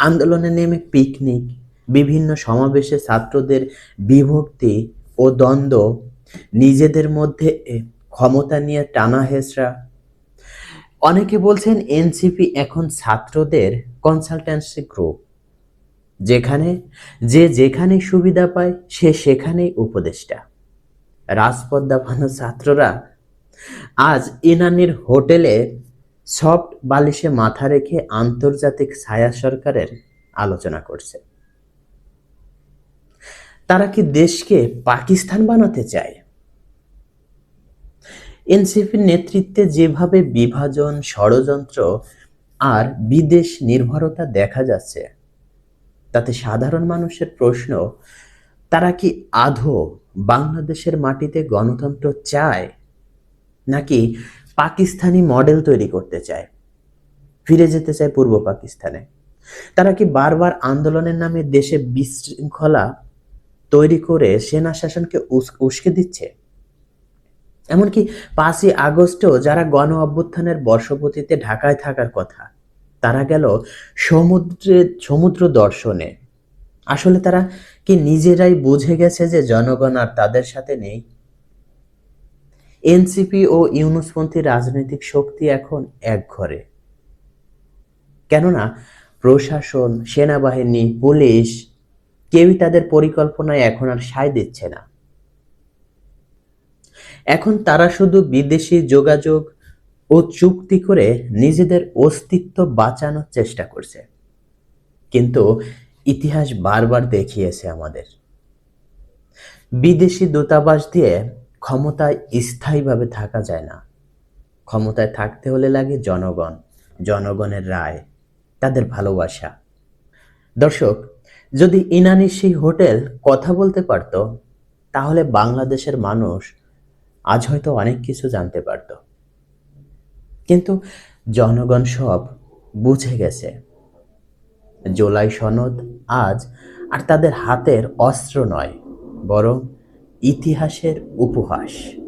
আন্দোলনে নেমে পিকনিক বিভিন্ন সমাবেশে ছাত্রদের বিভক্তি ও দ্বন্দ্ব, নিজেদের মধ্যে ক্ষমতা নিয়ে টানা হেসরা অনেকে বলছেন এনসিপি এখন ছাত্রদের কনসালটেন্সি গ্রুপ যেখানে যে যেখানে সুবিধা পায়, সে সেখানেই উপদেষ্টা। রাজপথ দাপানো ছাত্ররা আজ ইনানির হোটেলে সফট বালিশে মাথা রেখে আন্তর্জাতিক ছায়া সরকারের আলোচনা করছে। তারা কি দেশকে পাকিস্তান বানাতে চায়? এনসিপির নেতৃত্বে যেভাবে বিভাজন, ষড়যন্ত্র আর বিদেশ নির্ভরতা দেখা যাচ্ছে, তাতে সাধারণ মানুষের প্রশ্ন, তারা কি আধো বাংলাদেশের মাটিতে গণতন্ত্র চায়? নাকি পাকিস্তানি মডেল তৈরি করতে চায়। ফিরে যেতে চায় পূর্ব পাকিস্তানে। তারা কি বারবার আন্দোলনের নামে দেশে বিশৃঙ্খলা তৈরি করে সেনা শাসনকে উস- উস্কে দিচ্ছে? এমনকি পাঁচই আগস্টও যারা গণ অভ্যুত্থানের বর্ষপতিতে ঢাকায় থাকার কথা, তারা গেল সমুদ্রে সমুদ্র দর্শনে। আসলে তারা কি নিজেরাই বুঝে গেছে যে জনগণ আর তাদের সাথে নেই? এনসিপি ও ইউনুসপন্থী রাজনৈতিক শক্তি এখন এক ঘরে। কেননা প্রশাসন, সেনাবাহিনী, পুলিশ কেউই তাদের পরিকল্পনায় এখন আর সায় দিচ্ছে না। এখন তারা শুধু বিদেশি যোগাযোগ ও চুক্তি করে নিজেদের অস্তিত্ব বাঁচানোর চেষ্টা করছে। কিন্তু ইতিহাস বারবার দেখিয়েছে আমাদের। বিদেশি দূতাবাস দিয়ে ক্ষমতায় স্থায়ীভাবে থাকা যায় না। ক্ষমতায় থাকতে হলে লাগে জনগণ, জনগণের রায়, তাদের ভালোবাসা। দর্শক, যদি ইনানির সেই হোটেল কথা বলতে পারত, তাহলে বাংলাদেশের মানুষ আজ হয়তো অনেক কিছু জানতে পারত। কিন্তু জনগণ সব বুঝে গেছে। জোলাই সনদ আজ আর তাদের হাতের অস্ত্র নয়, বরং ইতিহাসের উপহাস।